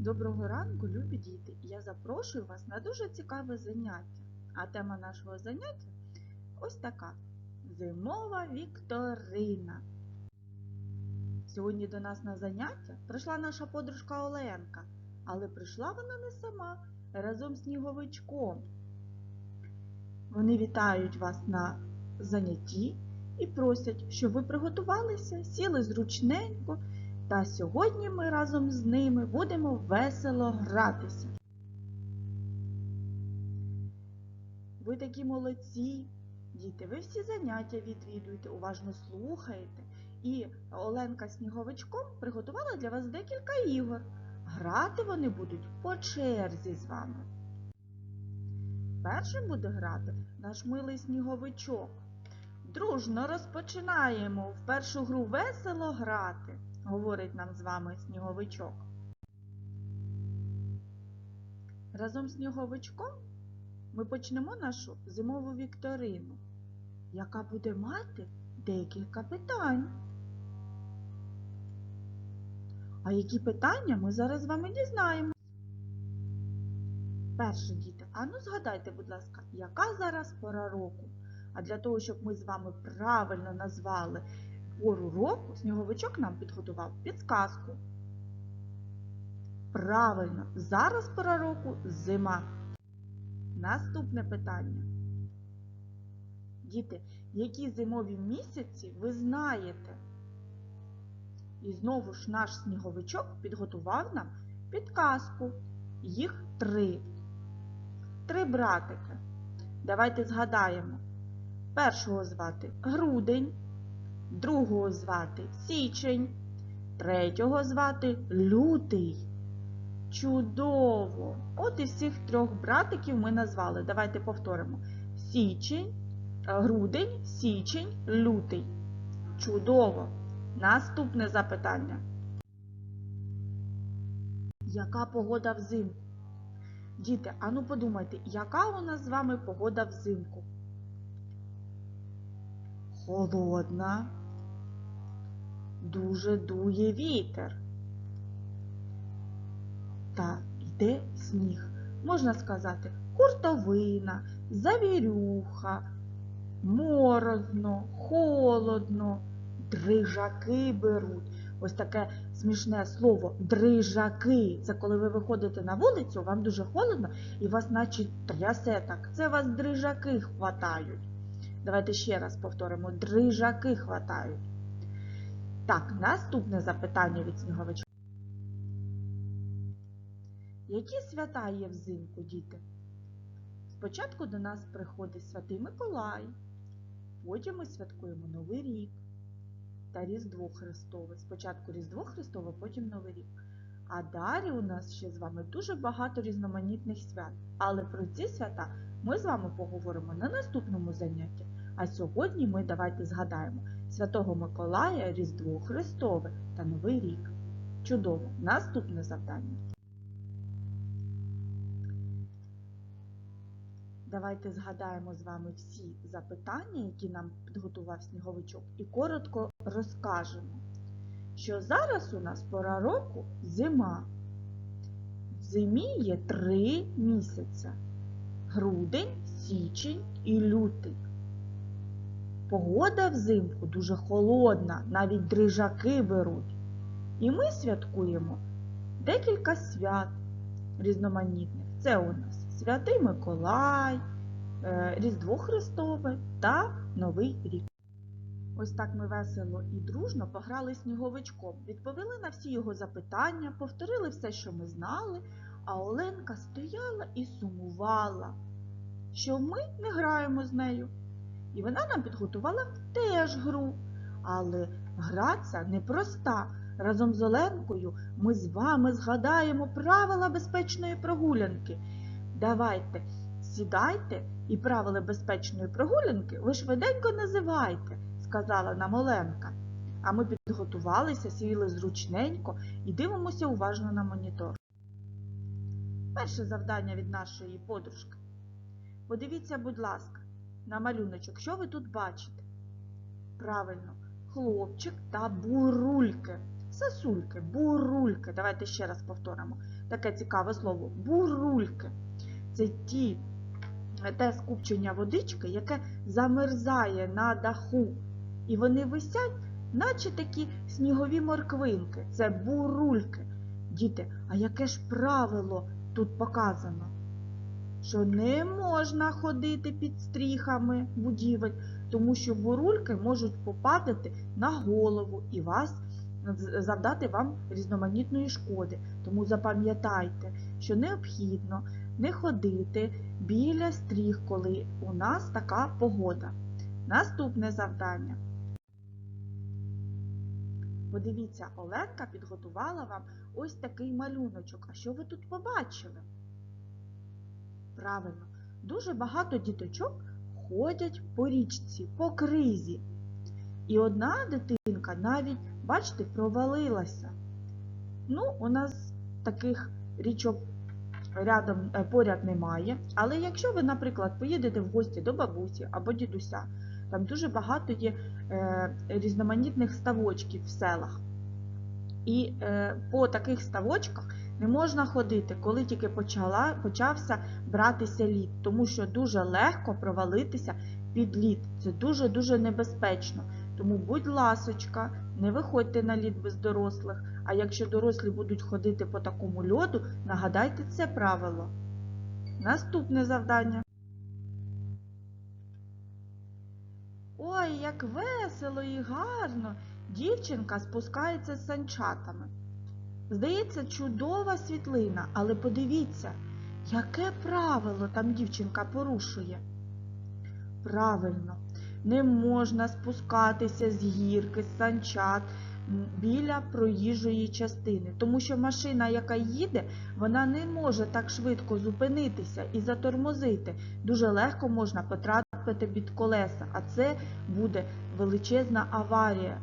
Доброго ранку, любі діти! Я запрошую вас на дуже цікаве заняття. А тема нашого заняття ось така зимова вікторина. Сьогодні до нас на заняття прийшла наша подружка Оленка, але прийшла вона не сама, разом з сніговичком. Вони вітають вас на занятті і просять, щоб ви приготувалися, сіли зручненько та сьогодні ми разом з ними будемо весело гратися. Ви такі молодці, діти, ви всі заняття відвідуєте, уважно слухаєте. І Оленка Сніговичком приготувала для вас декілька ігор. Грати вони будуть по черзі з вами. Першим буде грати наш милий сніговичок. Дружно розпочинаємо в першу гру весело грати говорить нам з вами сніговичок. Разом з сніговичком ми почнемо нашу зимову вікторину, яка буде мати декілька питань. А які питання ми зараз з вами дізнаємося. Перше, діти, а ну згадайте, будь ласка, яка зараз пора року? А для того, щоб ми з вами правильно назвали пору року сніговичок нам підготував підсказку. Правильно, зараз пора року зима. Наступне питання. Діти, які зимові місяці ви знаєте? І знову ж наш сніговичок підготував нам підказку. Їх три. Три братики. Давайте згадаємо. Першого звати грудень другого звати Січень, третього звати Лютий. Чудово! От і всіх трьох братиків ми назвали. Давайте повторимо. Січень, грудень, січень, лютий. Чудово! Наступне запитання. Яка погода взимку? Діти, ану подумайте, яка у нас з вами погода взимку? Холодна, дуже дує вітер. Та йде сніг. Можна сказати, куртовина, завірюха, морозно, холодно, дрижаки беруть. Ось таке смішне слово дрижаки. Це коли ви виходите на вулицю, вам дуже холодно і вас наче трясе так. Це вас дрижаки хватають. Давайте ще раз повторимо. Дрижаки хватають. Так, наступне запитання від сніговичка. Які свята є взимку, діти? Спочатку до нас приходить Святий Миколай, потім ми святкуємо Новий рік та Різдво Христове. Спочатку Різдво Христове, потім Новий рік. А далі у нас ще з вами дуже багато різноманітних свят. Але про ці свята ми з вами поговоримо на наступному занятті. А сьогодні ми давайте згадаємо Святого Миколая, Різдво Христове та Новий рік. Чудово! Наступне завдання. Давайте згадаємо з вами всі запитання, які нам підготував сніговичок, і коротко розкажемо, що зараз у нас пора року зима. В зимі є три місяця грудень, січень і лютий. Погода взимку дуже холодна, навіть дрижаки беруть. І ми святкуємо декілька свят різноманітних. Це у нас Святий Миколай, е, Різдво Христове та Новий рік. Ось так ми весело і дружно пограли сніговичком, відповіли на всі його запитання, повторили все, що ми знали, а Оленка стояла і сумувала, що ми не граємо з нею. І вона нам підготувала теж гру. Але гра ця непроста. Разом з Оленкою ми з вами згадаємо правила безпечної прогулянки. Давайте, сідайте і правила безпечної прогулянки ви швиденько називайте, сказала нам Оленка. А ми підготувалися, сіли зручненько і дивимося уважно на монітор. Перше завдання від нашої подружки. Подивіться, будь ласка, на малюночок, що ви тут бачите? Правильно, хлопчик та бурульки. сосульки, бурульки. Давайте ще раз повторимо таке цікаве слово. Бурульки. Це ті, те скупчення водички, яке замерзає на даху. І вони висять, наче такі снігові морквинки. Це бурульки. Діти, а яке ж правило тут показано? Що не можна ходити під стріхами будівель, тому що бурульки можуть попадати на голову і вас завдати вам різноманітної шкоди. Тому запам'ятайте, що необхідно не ходити біля стріх, коли у нас така погода. Наступне завдання. Подивіться, Оленка підготувала вам ось такий малюночок. А що ви тут побачили? Правильно, дуже багато діточок ходять по річці, по кризі. І одна дитинка навіть, бачите, провалилася. Ну, у нас таких річок рядом е, поряд немає. Але якщо ви, наприклад, поїдете в гості до бабусі або дідуся, там дуже багато є е, різноманітних ставочків в селах. І е, по таких ставочках не можна ходити, коли тільки почала, почався братися лід, тому що дуже легко провалитися під лід. Це дуже-дуже небезпечно. Тому, будь ласочка, не виходьте на лід без дорослих. А якщо дорослі будуть ходити по такому льоду, нагадайте це правило. Наступне завдання. Ой, як весело і гарно! Дівчинка спускається з санчатами. Здається, чудова світлина, але подивіться, яке правило там дівчинка порушує. Правильно, не можна спускатися з гірки, з санчат біля проїжджої частини, тому що машина, яка їде, вона не може так швидко зупинитися і затормозити. Дуже легко можна потрапити під колеса, а це буде величезна аварія.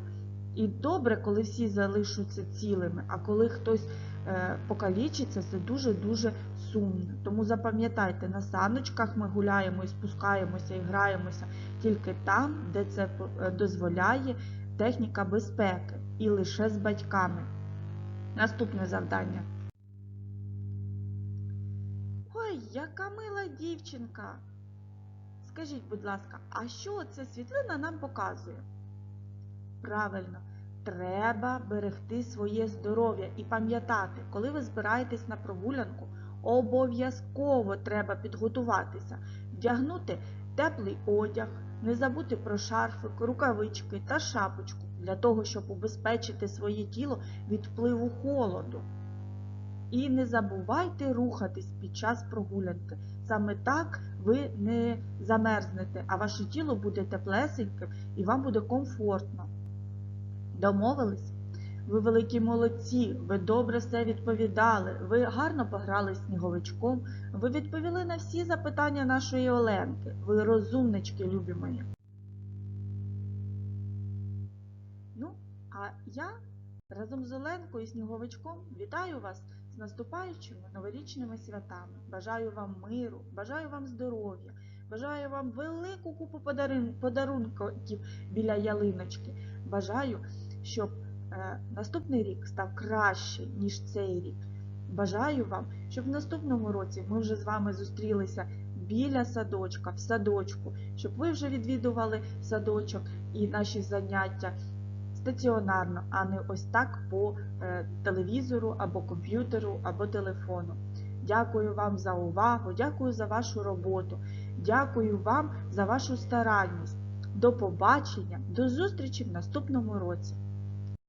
І добре, коли всі залишаться цілими, а коли хтось е, покалічиться, це дуже-дуже сумно. Тому запам'ятайте, на саночках ми гуляємо і спускаємося і граємося тільки там, де це е, дозволяє техніка безпеки і лише з батьками. Наступне завдання. Ой, яка мила дівчинка. Скажіть, будь ласка, а що ця світлина нам показує? Правильно, треба берегти своє здоров'я і пам'ятати, коли ви збираєтесь на прогулянку, обов'язково треба підготуватися, вдягнути теплий одяг, не забути про шарфик, рукавички та шапочку для того, щоб убезпечити своє тіло від впливу холоду. І не забувайте рухатись під час прогулянки. Саме так ви не замерзнете, а ваше тіло буде теплесеньким і вам буде комфортно. Домовились? Ви великі молодці, ви добре все відповідали, ви гарно пограли сніговичком, ви відповіли на всі запитання нашої Оленки. Ви розумнички, любі мої. Ну, а я разом з Оленкою і сніговичком вітаю вас з наступаючими новорічними святами. Бажаю вам миру, бажаю вам здоров'я, бажаю вам велику купу подарунків біля ялиночки. Бажаю, щоб е, наступний рік став краще, ніж цей рік. Бажаю вам, щоб в наступному році ми вже з вами зустрілися біля садочка, в садочку, щоб ви вже відвідували садочок і наші заняття стаціонарно, а не ось так по е, телевізору або комп'ютеру, або телефону. Дякую вам за увагу, дякую за вашу роботу, дякую вам за вашу старанність. До побачення, до зустрічі в наступному році.